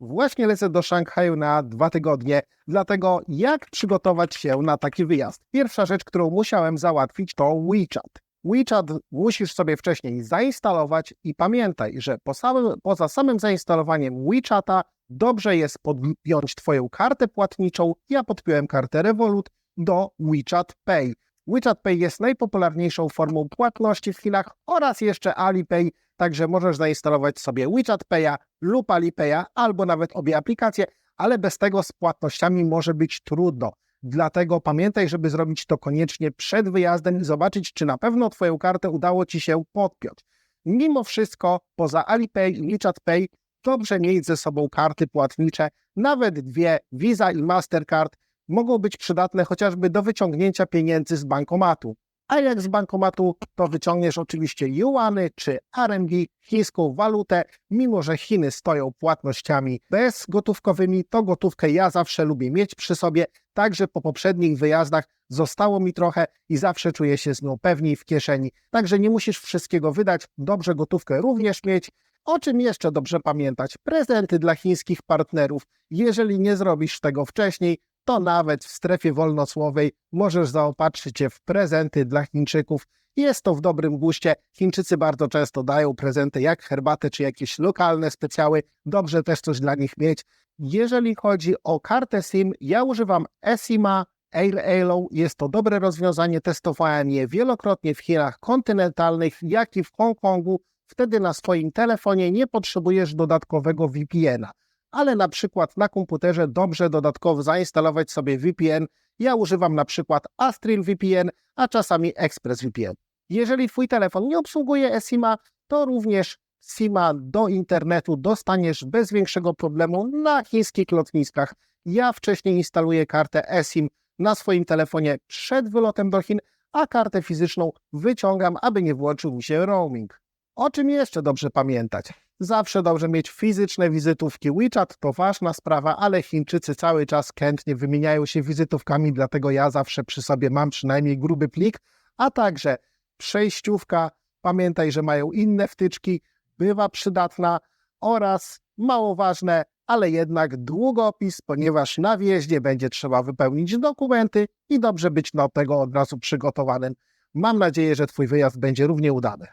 Właśnie lecę do Szanghaju na dwa tygodnie, dlatego jak przygotować się na taki wyjazd? Pierwsza rzecz, którą musiałem załatwić to WeChat. WeChat musisz sobie wcześniej zainstalować i pamiętaj, że po samym, poza samym zainstalowaniem WeChata dobrze jest podpiąć Twoją kartę płatniczą. Ja podpiąłem kartę Revolut do WeChat Pay. WeChat Pay jest najpopularniejszą formą płatności w Chinach oraz jeszcze Alipay, także możesz zainstalować sobie WeChat Pay'a lub Alipay'a albo nawet obie aplikacje, ale bez tego z płatnościami może być trudno. Dlatego pamiętaj, żeby zrobić to koniecznie przed wyjazdem i zobaczyć, czy na pewno Twoją kartę udało Ci się podpiąć. Mimo wszystko, poza Alipay i WeChat Pay, dobrze mieć ze sobą karty płatnicze, nawet dwie Visa i Mastercard mogą być przydatne chociażby do wyciągnięcia pieniędzy z bankomatu. A jak z bankomatu, to wyciągniesz oczywiście juany czy RMB, chińską walutę. Mimo, że Chiny stoją płatnościami bezgotówkowymi, to gotówkę ja zawsze lubię mieć przy sobie. Także po poprzednich wyjazdach zostało mi trochę i zawsze czuję się z nią pewniej w kieszeni. Także nie musisz wszystkiego wydać, dobrze gotówkę również mieć. O czym jeszcze dobrze pamiętać? Prezenty dla chińskich partnerów. Jeżeli nie zrobisz tego wcześniej, to nawet w strefie wolnocłowej możesz zaopatrzyć się w prezenty dla Chińczyków. Jest to w dobrym guście. Chińczycy bardzo często dają prezenty jak herbatę czy jakieś lokalne specjały. Dobrze też coś dla nich mieć. Jeżeli chodzi o kartę SIM, ja używam eSIMa AirAlo. Jest to dobre rozwiązanie. Testowałem je wielokrotnie w Chinach kontynentalnych, jak i w Hongkongu. Wtedy na swoim telefonie nie potrzebujesz dodatkowego VPN-a ale na przykład na komputerze dobrze dodatkowo zainstalować sobie VPN. Ja używam na przykład Astril VPN, a czasami ExpressVPN. Jeżeli Twój telefon nie obsługuje eSIM-a, to również SIM-a do internetu dostaniesz bez większego problemu na chińskich lotniskach. Ja wcześniej instaluję kartę eSIM na swoim telefonie przed wylotem do Chin, a kartę fizyczną wyciągam, aby nie włączył mi się roaming. O czym jeszcze dobrze pamiętać? Zawsze dobrze mieć fizyczne wizytówki. WeChat to ważna sprawa, ale Chińczycy cały czas chętnie wymieniają się wizytówkami, dlatego ja zawsze przy sobie mam przynajmniej gruby plik, a także przejściówka. Pamiętaj, że mają inne wtyczki, bywa przydatna oraz mało ważne, ale jednak długopis, ponieważ na wjeździe będzie trzeba wypełnić dokumenty i dobrze być do tego od razu przygotowanym. Mam nadzieję, że Twój wyjazd będzie równie udany.